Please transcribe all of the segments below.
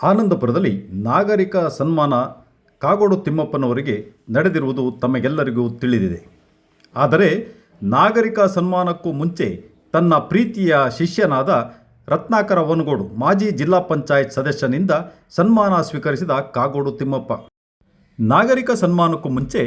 ಆನಂದಪುರದಲ್ಲಿ ನಾಗರಿಕ ಸನ್ಮಾನ ಕಾಗೋಡು ತಿಮ್ಮಪ್ಪನವರಿಗೆ ನಡೆದಿರುವುದು ತಮಗೆಲ್ಲರಿಗೂ ತಿಳಿದಿದೆ. ಆದರೆ ನಾಗರಿಕ ಸನ್ಮಾನಕ್ಕೂ ಮುಂಚೆ ತನ್ನ ಪ್ರೀತಿಯ ಶಿಷ್ಯನಾದ ರತ್ನಾಕರ ವನಗೋಡು ಮಾಜಿ ಜಿಲ್ಲಾ ಪಂಚಾಯತ್ ಸದಸ್ಯನಿಂದ ಸನ್ಮಾನ ಸ್ವೀಕರಿಸಿದ ಕಾಗೋಡು ತಿಮ್ಮಪ್ಪ. ನಾಗರಿಕ ಸನ್ಮಾನಕ್ಕೂ ಮುಂಚೆ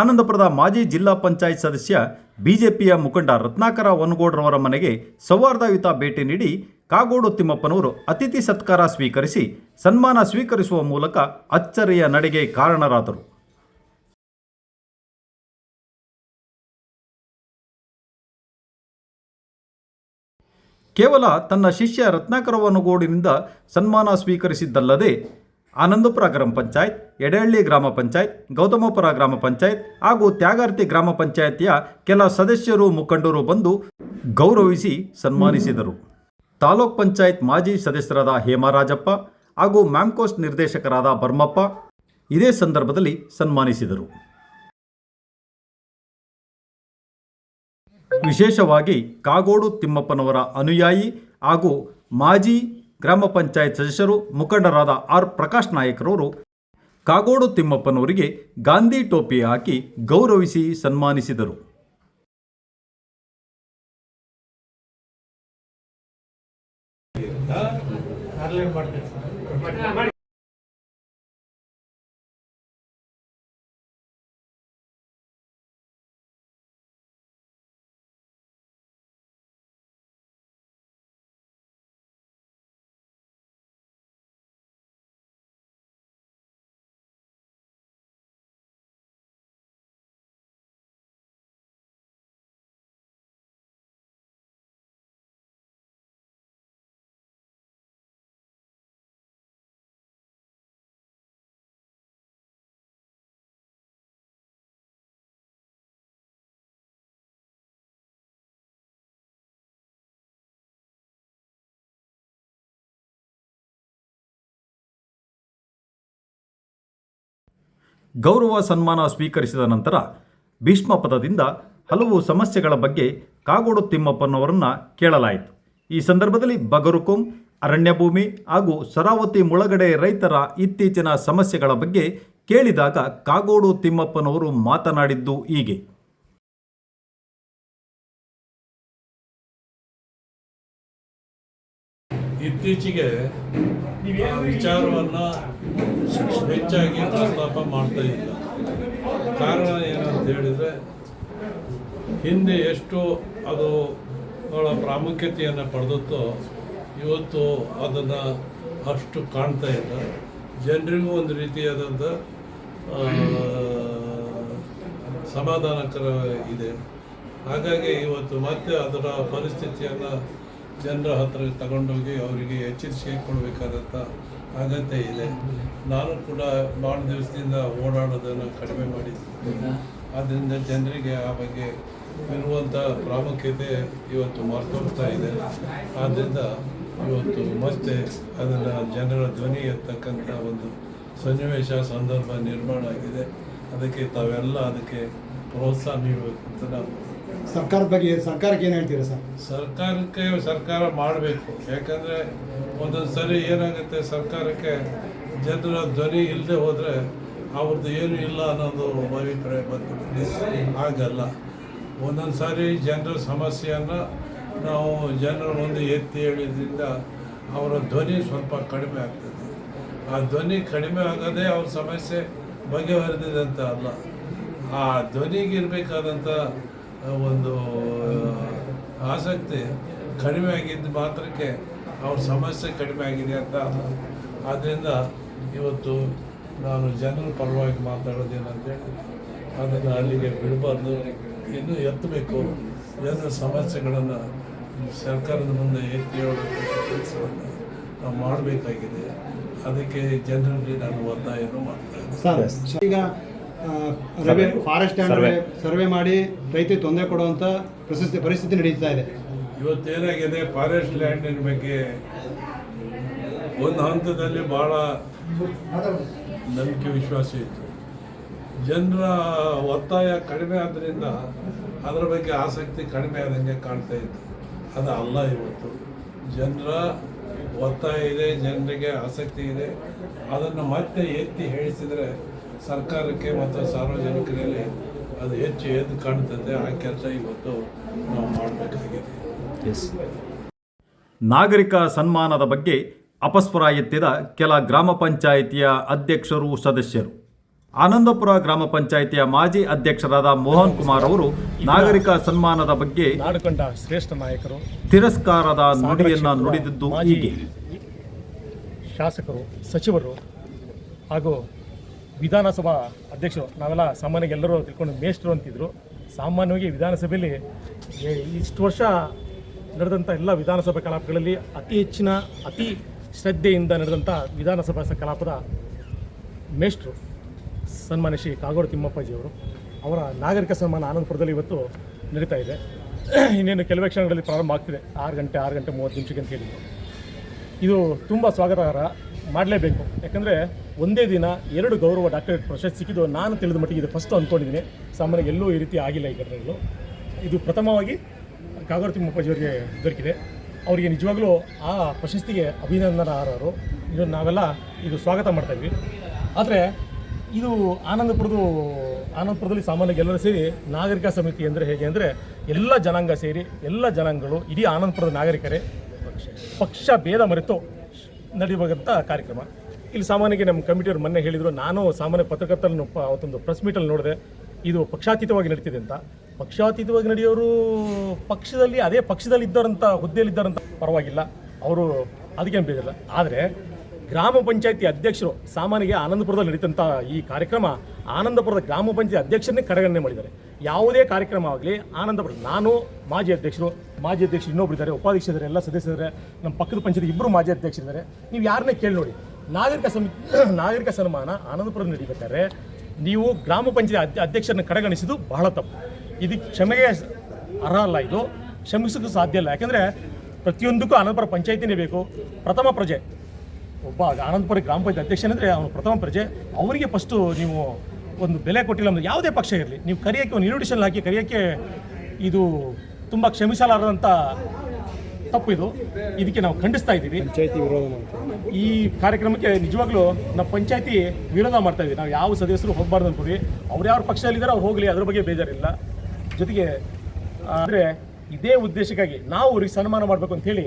ಆನಂದಪುರದ ಮಾಜಿ ಜಿಲ್ಲಾ ಪಂಚಾಯತ್ ಸದಸ್ಯ ಬಿಜೆಪಿಯ ಮುಖಂಡ ರತ್ನಾಕರ ವನಗೋಡ್ರವರ ಮನೆಗೆ ಸೌಹಾರ್ದಯುತ ಭೇಟಿ ನೀಡಿ ಕಾಗೋಡು ತಿಮ್ಮಪ್ಪನವರು ಅತಿಥಿ ಸತ್ಕಾರ ಸ್ವೀಕರಿಸಿ ಸನ್ಮಾನ ಸ್ವೀಕರಿಸುವ ಮೂಲಕ ಅಚ್ಚರಿಯ ನಡೆಗೆ ಕಾರಣರಾದರು. ಕೇವಲ ತನ್ನ ಶಿಷ್ಯ ರತ್ನಾಕರ ವನಗೋಡಿನಿಂದ ಸನ್ಮಾನ ಸ್ವೀಕರಿಸಿದ್ದಲ್ಲದೆ ಆನಂದಪುರ ಗ್ರಾಮ ಪಂಚಾಯತ್, ಎಡೆಹಳ್ಳಿ ಗ್ರಾಮ ಪಂಚಾಯತ್, ಗೌತಮಪುರ ಗ್ರಾಮ ಪಂಚಾಯತ್ ಹಾಗೂ ತ್ಯಾಗಾರ್ತಿ ಗ್ರಾಮ ಪಂಚಾಯತಿಯ ಕೆಲ ಸದಸ್ಯರು ಮುಖಂಡರು ಬಂದು ಗೌರವಿಸಿ ಸನ್ಮಾನಿಸಿದರು. ತಾಲೂಕ್ ಪಂಚಾಯತ್ ಮಾಜಿ ಸದಸ್ಯರಾದ ಹೇಮರಾಜಪ್ಪ ಹಾಗೂ ಮ್ಯಾಮ್ಕೋಸ್ಟ್ ನಿರ್ದೇಶಕರಾದ ಬರ್ಮಪ್ಪ ಇದೇ ಸಂದರ್ಭದಲ್ಲಿ ಸನ್ಮಾನಿಸಿದರು. ವಿಶೇಷವಾಗಿ ಕಾಗೋಡು ತಿಮ್ಮಪ್ಪನವರ ಅನುಯಾಯಿ ಹಾಗೂ ಮಾಜಿ ಗ್ರಾಮ ಪಂಚಾಯತ್ ಸದಸ್ಯರು ಮುಖಂಡರಾದ ಆರ್ ಪ್ರಕಾಶ್ ನಾಯಕರವರು ಕಾಗೋಡು ತಿಮ್ಮಪ್ಪನವರಿಗೆ ಗಾಂಧಿ ಟೋಪಿ ಹಾಕಿ ಗೌರವಿಸಿ ಸನ್ಮಾನಿಸಿದರು. ಮಾಡ್ತೀನಿ ಗೌರವ ಸನ್ಮಾನ ಸ್ವೀಕರಿಸಿದ ನಂತರ ಭೀಷ್ಮ ಪದದಿಂದ ಹಲವು ಸಮಸ್ಯೆಗಳ ಬಗ್ಗೆ ಕಾಗೋಡು ತಿಮ್ಮಪ್ಪನವರನ್ನು ಕೇಳಲಾಯಿತು. ಈ ಸಂದರ್ಭದಲ್ಲಿ ಬಗರುಕುಂ ಅರಣ್ಯ ಭೂಮಿ ಹಾಗೂ ಸರಾವತಿ ಮುಳಗಡೆ ರೈತರ ಇತ್ತೀಚಿನ ಸಮಸ್ಯೆಗಳ ಬಗ್ಗೆ ಕೇಳಿದಾಗ ಕಾಗೋಡು ತಿಮ್ಮಪ್ಪನವರು ಮಾತನಾಡಿದ್ದು ಹೀಗೆ. ಇತ್ತೀಚೆಗೆ ವಿಚಾರವನ್ನು ಹೆಚ್ಚಾಗಿ ಪ್ರಸ್ತಾಪ ಮಾಡ್ತಾ ಇಲ್ಲ. ಕಾರಣ ಏನಂತ ಹೇಳಿದರೆ, ಹಿಂದೆ ಎಷ್ಟು ಅದು ಬಹಳ ಪ್ರಾಮುಖ್ಯತೆಯನ್ನು ಪಡೆದತ್ತೋ, ಇವತ್ತು ಅದನ್ನು ಅಷ್ಟು ಕಾಣ್ತಾ ಇಲ್ಲ. ಜನರಿಗೂ ಒಂದು ರೀತಿಯಾದಂಥ ಸಮಾಧಾನಕರ ಇದೆ. ಹಾಗಾಗಿ ಇವತ್ತು ಮತ್ತೆ ಅದರ ಪರಿಸ್ಥಿತಿಯನ್ನು ಜನರ ಹತ್ರ ತಗೊಂಡೋಗಿ ಅವರಿಗೆ ಎಚ್ಚರಿಕೆ ಕೊಡಬೇಕಾದಂಥ ಅಗತ್ಯ ಇದೆ. ನಾನು ಕೂಡ ಭಾಳ ದಿವಸದಿಂದ ಓಡಾಡೋದನ್ನು ಕಡಿಮೆ ಮಾಡಿದ್ದೀನಿ. ಆದ್ದರಿಂದ ಜನರಿಗೆ ಆ ಬಗ್ಗೆ ಇರುವಂಥ ಪ್ರಾಮುಖ್ಯತೆ ಇವತ್ತು ಮರ್ತೋಗ್ತಾ ಇದೆ. ಆದ್ದರಿಂದ ಇವತ್ತು ಮತ್ತೆ ಅದನ್ನು ಜನರ ಧ್ವನಿ ಎತ್ತಕ್ಕಂಥ ಒಂದು ಸನ್ನಿವೇಶ, ಸಂದರ್ಭ ನಿರ್ಮಾಣ ಆಗಿದೆ. ಅದಕ್ಕೆ ತಾವೆಲ್ಲ ಅದಕ್ಕೆ ಪ್ರೋತ್ಸಾಹ ನೀಡಬೇಕು ನಾನು ಸರ್ಕಾರದ ಬಗ್ಗೆ ಸರ್ಕಾರಕ್ಕೆ ಏನು ಹೇಳ್ತೀರಾ ಸರ್? ಸರ್ಕಾರಕ್ಕೆ ಸರ್ಕಾರ ಮಾಡಬೇಕು. ಯಾಕಂದರೆ ಒಂದೊಂದು ಸರಿ ಏನಾಗುತ್ತೆ, ಸರ್ಕಾರಕ್ಕೆ ಜನರ ಧ್ವನಿ ಇಲ್ಲದೆ ಹೋದರೆ ಅವ್ರದ್ದು ಏನು ಇಲ್ಲ ಅನ್ನೋದು ಅಭಿಪ್ರಾಯ ಬಂದ್ಬಿಟ್ಟು ಆಗಲ್ಲ ಒಂದೊಂದು ಸಾರಿ ಜನರ ಸಮಸ್ಯೆಯನ್ನು ನಾವು ಜನರ ಮುಂದೆ ಎತ್ತಿ ಹೇಳಿದ್ರಿಂದ ಅವರ ಧ್ವನಿ ಸ್ವಲ್ಪ ಕಡಿಮೆ ಆಗ್ತದೆ. ಆ ಧ್ವನಿ ಕಡಿಮೆ ಆಗೋದೇ ಅವ್ರ ಸಮಸ್ಯೆ ಬಗೆಹರಿದಿದೆ ಅಂತ ಅಲ್ಲ. ಆ ಧ್ವನಿಗಿರಬೇಕಾದಂಥ ಒಂದು ಆಸಕ್ತಿ ಕಡಿಮೆ ಆಗಿದ್ದು ಮಾತ್ರಕ್ಕೆ ಅವ್ರ ಸಮಸ್ಯೆ ಕಡಿಮೆ ಆಗಿದೆ ಅಂತ ಆದ್ದರಿಂದ ಇವತ್ತು ನಾನು ಜನರ ಪರವಾಗಿ ಮಾತಾಡೋದೇನಂತೇಳಿ ಅದನ್ನು ಅಲ್ಲಿಗೆ ಬಿಡಬಾರ್ದು. ಇನ್ನೂ ಎತ್ತಬೇಕು. ಜನರ ಸಮಸ್ಯೆಗಳನ್ನು ಸರ್ಕಾರದ ಮುಂದೆ ಎತ್ತಿ ಹೇಳಬೇಕು ಕೆಲಸವನ್ನು ನಾವು ಮಾಡಬೇಕಾಗಿದೆ. ಅದಕ್ಕೆ ಜನರಲ್ಲಿ ನಾನು ಒತ್ತಾಯನ್ನು ಮಾಡ್ತಾ ಇದ್ದೀನಿ. ರವೆ ಫಾರೆಸ್ಟ್ ಸರ್ವೆ. ಸರ್ವೆ ಮಾಡಿ ರೈತರಿಗೆ ತೊಂದರೆ ಕೊಡುವಂಥ ಪ್ರಶಸ್ತಿ ಪರಿಸ್ಥಿತಿ ನಡೀತಾ ಇದೆ. ಇವತ್ತೇನಾಗಿದೆ? ಫಾರೆಸ್ಟ್ ಲ್ಯಾಂಡಿನ ಬಗ್ಗೆ ಒಂದು ಹಂತದಲ್ಲಿ ಭಾಳ ನಂಬಿಕೆ ವಿಶ್ವಾಸ ಇತ್ತು. ಜನರ ಒತ್ತಾಯ ಕಡಿಮೆ ಆದ್ದರಿಂದ ಅದರ ಬಗ್ಗೆ ಆಸಕ್ತಿ ಕಡಿಮೆ ಆದಂಗೆ ಕಾಣ್ತಾ ಇತ್ತು. ಅದು ಅಲ್ಲ ಇವತ್ತು. ಜನರ ಒತ್ತಾಯ ಇದೆ ಜನರಿಗೆ ಆಸಕ್ತಿ ಇದೆ. ಅದನ್ನು ಮತ್ತೆ ಎತ್ತಿ ಹೇಳಿಸಿದರೆ ಸರ್ಕಾರಕ್ಕೆ ಮತ್ತು ಸಾರ್ವಜನಿಕರಲ್ಲಿ ಅದು ಹೆಚ್ಚು ಎದ್ದು ಕಾಣ್ತದೆ ಆ ಕೆಲಸ ಇವತ್ತು ನಾವು ಮಾಡಬೇಕಾಗಿದೆ. ಎಸ್ ನಾಗರಿಕ ಸನ್ಮಾನದ ಬಗ್ಗೆ ಅಪಸ್ವರ ಎತ್ತಿದ ಕೆಲ ಗ್ರಾಮ ಪಂಚಾಯಿತಿಯ ಅಧ್ಯಕ್ಷರು ಸದಸ್ಯರು. ಆನಂದಪುರ ಗ್ರಾಮ ಪಂಚಾಯಿತಿಯ ಮಾಜಿ ಅಧ್ಯಕ್ಷರಾದ ಮೋಹನ್ ಕುಮಾರ್ ಅವರು ನಾಗರಿಕ ಸನ್ಮಾನದ ಬಗ್ಗೆ ನಾಡಕಂಡ ಶ್ರೇಷ್ಠ ನಾಯಕರು. ತಿರಸ್ಕಾರದ ನುಡಿಯನ್ನ ನುಡಿದಿದ್ದು ಹೀಗೆ. ಶಾಸಕರು ಸಚಿವರು ಹಾಗೂ ವಿಧಾನಸಭಾ ಅಧ್ಯಕ್ಷರು, ನಾವೆಲ್ಲ ಸಾಮಾನ್ಯವಾಗಿ ಎಲ್ಲರೂ ತಿಳ್ಕೊಂಡು ಮೇಷ್ಟ್ರು ಅಂತಿದ್ರು. ಸಾಮಾನ್ಯವಾಗಿ ವಿಧಾನಸಭೆಯಲ್ಲಿ ಇಷ್ಟು ವರ್ಷ ನಡೆದಂಥ ಎಲ್ಲ ವಿಧಾನಸಭಾ ಕಲಾಪಗಳಲ್ಲಿ ಅತಿ ಹೆಚ್ಚಿನ, ಅತಿ ಶ್ರದ್ಧೆಯಿಂದ ನಡೆದಂಥ ವಿಧಾನಸಭಾ ಕಲಾಪದ ಮೇಷ್ಟ್ರು ಸನ್ಮಾನ್ಯ ಶ್ರೀ ಕಾಗೋಡು ತಿಮ್ಮಪ್ಪಾಜಿಯವರು. ಅವರ ನಾಗರಿಕ ಸನ್ಮಾನ ಆನಂದಪುರದಲ್ಲಿ ಇವತ್ತು ನಡೀತಾ ಇದೆ. ಇನ್ನೇನು ಕೆಲವೇ ಕ್ಷಣಗಳಲ್ಲಿ ಪ್ರಾರಂಭ ಆಗ್ತಿದೆ. ಆರು ಗಂಟೆ ಆರು ಗಂಟೆ ಮೂವತ್ತು ನಿಮಿಷಕ್ಕೆ ಅಂತ ಹೇಳಿದ್ರು. ಇದು ತುಂಬ ಸ್ವಾಗತಾರ್ಹ. ಮಾಡಲೇಬೇಕು. ಯಾಕಂದರೆ ಒಂದೇ ದಿನ ಎರಡು ಗೌರವ ಡಾಕ್ಟರೇಟ್ ಪ್ರಶಸ್ತಿ ಸಿಕ್ಕಿದ್ದು ನಾನು ತಿಳಿದ ಮಟ್ಟಿಗೆ ಇದು ಫಸ್ಟ್ ಅಂದ್ಕೊಂಡಿದ್ದೀನಿ ಸಾಮಾನ್ಯ ಎಲ್ಲೂ ಈ ರೀತಿ ಆಗಿಲ್ಲ ಈ ಘಟನೆಗಳು. ಇದು ಪ್ರಥಮವಾಗಿ ಕಾಗೋರ್ ತಿಮ್ಮಪ್ಪಾಜಿಯವರಿಗೆ ದೊರಕಿದೆ. ಅವರಿಗೆ ನಿಜವಾಗ್ಲೂ ಆ ಪ್ರಶಸ್ತಿಗೆ ಅಭಿನಂದನಾರ್ಹರು ಇದು ನಾವೆಲ್ಲ ಇದು ಸ್ವಾಗತ ಮಾಡ್ತಾಯಿದ್ವಿ ಆದರೆ ಇದು ಆನಂದಪುರದು ಆನಂದಪುರದಲ್ಲಿ ಸಾಮಾನ್ಯ ಎಲ್ಲರೂ ಸೇರಿ ನಾಗರಿಕ ಸಮಿತಿ ಅಂದರೆ ಹೇಗೆ ಅಂದರೆ ಎಲ್ಲ ಜನಾಂಗ ಸೇರಿ ಎಲ್ಲ ಜನಾಂಗಗಳು, ಇಡೀ ಆನಂದಪುರದ ನಾಗರಿಕರೇ ಪಕ್ಷ ಭೇದ ಮರೆತು ನಡೆಯುವಂಥ ಕಾರ್ಯಕ್ರಮ. ಇಲ್ಲಿ ಸಾಮಾನ್ಯವಾಗಿ ನಮ್ಮ ಕಮಿಟಿಯವರು ಮೊನ್ನೆ ಹೇಳಿದರು, ನಾನು ಸಾಮಾನ್ಯ ಪತ್ರಕರ್ತರನ್ನು ಅವತ್ತೊಂದು ಪ್ರೆಸ್ ಮೀಟಲ್ಲಿ ನೋಡಿದೆ. ಇದು ಪಕ್ಷಾತೀತವಾಗಿ ನಡೀತಿದೆ ಅಂತ. ಪಕ್ಷಾತೀತವಾಗಿ ನಡೆಯೋರು ಪಕ್ಷದಲ್ಲಿ, ಅದೇ ಪಕ್ಷದಲ್ಲಿ ಇದ್ದವರಂಥ ಹುದ್ದೆಯಲ್ಲಿದ್ದಾರಂತ ಪರವಾಗಿಲ್ಲ. ಅವರು ಅದಕ್ಕೇನು ಬೇಜಲ್ಲ ಆದರೆ ಗ್ರಾಮ ಪಂಚಾಯತಿ ಅಧ್ಯಕ್ಷರು ಸಾಮಾನ್ಯಗೆ ಆನಂದಪುರದಲ್ಲಿ ನಡೀತಂಥ ಈ ಕಾರ್ಯಕ್ರಮ, ಆನಂದಪುರದ ಗ್ರಾಮ ಪಂಚಾಯತಿ ಅಧ್ಯಕ್ಷರನ್ನೇ ಕಡೆಗಣನೆ ಮಾಡಿದ್ದಾರೆ. ಯಾವುದೇ ಕಾರ್ಯಕ್ರಮ ಆಗಲಿ ಆನಂದಪುರ ನಾನು ಮಾಜಿ ಅಧ್ಯಕ್ಷರು ಮಾಜಿ ಅಧ್ಯಕ್ಷರು ಇನ್ನೊಬ್ರು ಇದ್ದಾರೆ ಉಪಾಧ್ಯಕ್ಷರಿದ್ದಾರೆ ಎಲ್ಲ ಸದಸ್ಯರಿದ್ದಾರೆ ನಮ್ಮ ಪಕ್ಕದ ಪಂಚಾಯತಿ ಇಬ್ಬರು ಮಾಜಿ ಅಧ್ಯಕ್ಷರಿದ್ದಾರೆ ನೀವು ಯಾರನ್ನೇ ಕೇಳಿ ನೋಡಿ, ನಾಗರಿಕ ಸಮಿತಿ ನಾಗರಿಕ ಸನ್ಮಾನ ಆನಂದಪುರ ನಡೀಬೇಕಾದ್ರೆ ನೀವು ಗ್ರಾಮ ಪಂಚಾಯತಿ ಅಧ್ಯಕ್ಷರನ್ನ ಕಡೆಗಣಿಸಿದ್ದು ಬಹಳ ತಪ್ಪು. ಇದಕ್ಕೆ ಕ್ಷಮೆಗೆ ಅರ್ಹ ಅಲ್ಲ ಇದು ಕ್ಷಮಿಸೋಕ್ಕೂ ಸಾಧ್ಯ ಇಲ್ಲ. ಯಾಕೆಂದರೆ ಪ್ರತಿಯೊಂದಕ್ಕೂ ಆನಂದಪುರ ಪಂಚಾಯತಿನೇ ಬೇಕು. ಪ್ರಥಮ ಪ್ರಜೆ. ಒಬ್ಬ ಆನಂದಪುರ ಗ್ರಾಮ ಪಂಚಾಯತ್ ಅಧ್ಯಕ್ಷನಂದರೆ ಅವನು ಪ್ರಥಮ ಪ್ರಜೆ. ಅವರಿಗೆ ಫಸ್ಟು ನೀವು ಒಂದು ಬೆಲೆ ಕೊಟ್ಟಿಲ್ಲ ಅಂದ್ರೆ ಯಾವುದೇ ಪಕ್ಷ ಇರಲಿ. ನೀವು ಕರೆಯೋಕ್ಕೆ ಒಂದು ಇನ್ವಿಟೇಷನ್ ಹಾಕಿ ಕರೆಯೋಕ್ಕೆ ಇದು ತುಂಬ ಕ್ಷಮಿಸಲಾರದಂಥ ತಪ್ಪು ಇದು. ಇದಕ್ಕೆ ನಾವು ಖಂಡಿಸ್ತಾ ಇದ್ದೀವಿ. ಪಂಚಾಯತಿ ವಿರೋಧ ಈ ಕಾರ್ಯಕ್ರಮಕ್ಕೆ ನಿಜವಾಗ್ಲೂ ನಮ್ಮ ಪಂಚಾಯತಿ ವಿರೋಧ ಮಾಡ್ತಾ ಇದ್ದೀವಿ. ನಾವು ಯಾವ ಸದಸ್ಯರು ಹೋಗಬಾರ್ದು ಅಂದ್ಕೊಂಡ್ವಿ ಅವ್ರು ಯಾವ ಪಕ್ಷದಲ್ಲಿದ್ದಾರೆ ಅವ್ರು ಹೋಗಲಿ ಅದ್ರ ಬಗ್ಗೆ ಬೇಜಾರಿಲ್ಲ. ಜೊತೆಗೆ ಅಂದರೆ ಇದೇ ಉದ್ದೇಶಕ್ಕಾಗಿ ನಾವು ಅವ್ರಿಗೆ ಸನ್ಮಾನ ಮಾಡಬೇಕು ಅಂತ ಹೇಳಿ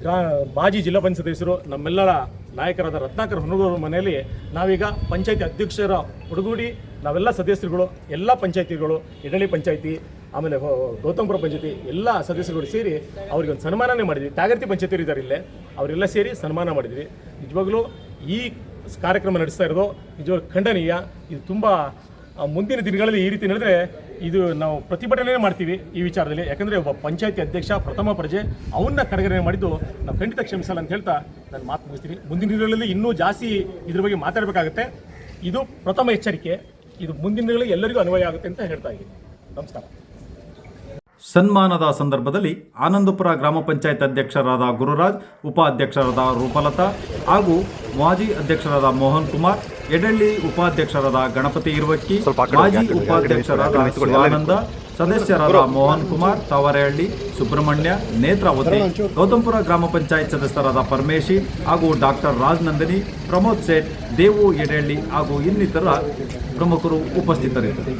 ಗ್ರಾ- ಮಾಜಿ ಜಿಲ್ಲಾ ಪಂಚಾಯತ್ ಸದಸ್ಯರು ನಮ್ಮೆಲ್ಲರ ನಾಯಕರಾದ ರತ್ನಾಕರ್ ಹೊನಗೂರು ಮನೆಯಲ್ಲಿ ನಾವೀಗ ಪಂಚಾಯತಿ ಅಧ್ಯಕ್ಷರ ಹುಡುಗೂಡಿ ನಾವೆಲ್ಲ ಸದಸ್ಯರುಗಳು, ಎಲ್ಲ ಪಂಚಾಯತಿಗಳು ಎಡಳಿ ಪಂಚಾಯತಿ, ಆಮೇಲೆ ಗೌತಮಪುರ ಪಂಚಾಯತಿ ಎಲ್ಲ ಸದಸ್ಯರುಗಳು ಸೇರಿ ಅವ್ರಿಗೆ ಒಂದು ಸನ್ಮಾನನೇ ಮಾಡಿದ್ವಿ. ತಾಗರ್ತಿ ಪಂಚಾಯತಿಯರು ಇದ್ದಾರೆ ಇಲ್ಲೇ. ಅವರೆಲ್ಲ ಸೇರಿ ಸನ್ಮಾನ ಮಾಡಿದ್ವಿ. ನಿಜವಾಗ್ಲೂ ಈ ಕಾರ್ಯಕ್ರಮ ನಡೆಸ್ತಾ ಇರೋದು ನಿಜವಾಗ್ಲೂ ಖಂಡನೀಯ. ಇದು ತುಂಬ ಮುಂದಿನ ದಿನಗಳಲ್ಲಿ ಈ ರೀತಿ ನಡೆದರೆ ಇದು ನಾವು ಪ್ರತಿಭಟನೆ ಮಾಡ್ತೀವಿ ಈ ವಿಚಾರದಲ್ಲಿ. ಯಾಕಂದರೆ ಒಬ್ಬ ಪಂಚಾಯತಿ ಅಧ್ಯಕ್ಷ ಪ್ರಥಮ ಪ್ರಜೆ ಅವನ್ನ ಕಡೆಗಣನೆ ಮಾಡಿದ್ದು ನಾವು ಖಂಡಿತ ಕ್ಷಮಿಸಲ್ಲ ಅಂತ ಹೇಳ್ತಾ ನಾನು ಮಾತು ಮುಗಿಸ್ತೀನಿ. ಮುಂದಿನ ದಿನಗಳಲ್ಲಿ ಇನ್ನೂ ಜಾಸ್ತಿ ಇದ್ರ ಬಗ್ಗೆ ಮಾತಾಡಬೇಕಾಗುತ್ತೆ. ಇದು ಪ್ರಥಮ ಎಚ್ಚರಿಕೆ. ಇದು ಮುಂದಿನ ದಿನಗಳಲ್ಲಿ ಎಲ್ಲರಿಗೂ ಅನ್ವಯ ಆಗುತ್ತೆ ಅಂತ ಹೇಳ್ತಾ ಇದ್ದೀನಿ. ನಮಸ್ಕಾರ. ಸನ್ಮಾನದ ಸಂದರ್ಭದಲ್ಲಿ ಆನಂದಪುರ ಗ್ರಾಮ ಪಂಚಾಯತ್ ಅಧ್ಯಕ್ಷರಾದ ಗುರುರಾಜ್, ಉಪಾಧ್ಯಕ್ಷರಾದ ರೂಪಲತಾ ಹಾಗೂ ಮಾಜಿ ಅಧ್ಯಕ್ಷರಾದ ಮೋಹನ್ ಕುಮಾರ್ ಎಡಳ್ಳಿ ಉಪಾಧ್ಯಕ್ಷರಾದ ಗಣಪತಿ ಇರುವಕ್ಕಿ ಮಾಜಿ ಉಪಾಧ್ಯಕ್ಷರಾದ ಶಿವಾನಂದ ಸದಸ್ಯರಾದ ಮೋಹನ್ ಕುಮಾರ್ ತಾವರೆಹಳ್ಳಿ ಸುಬ್ರಹ್ಮಣ್ಯ ನೇತ್ರಾವತಿ ಗೌತಮಪುರ ಗ್ರಾಮ ಪಂಚಾಯತ್ ಸದಸ್ಯರಾದ ಪರಮೇಶಿ ಹಾಗೂ ಡಾಕ್ಟರ್ ರಾಜನಂದಿನಿ ಪ್ರಮೋದ್ ಸೇಠ್ ದೇವು ಎಡಳ್ಳಿ ಹಾಗೂ ಇನ್ನಿತರ ಪ್ರಮುಖರು ಉಪಸ್ಥಿತರಿದ್ದರು.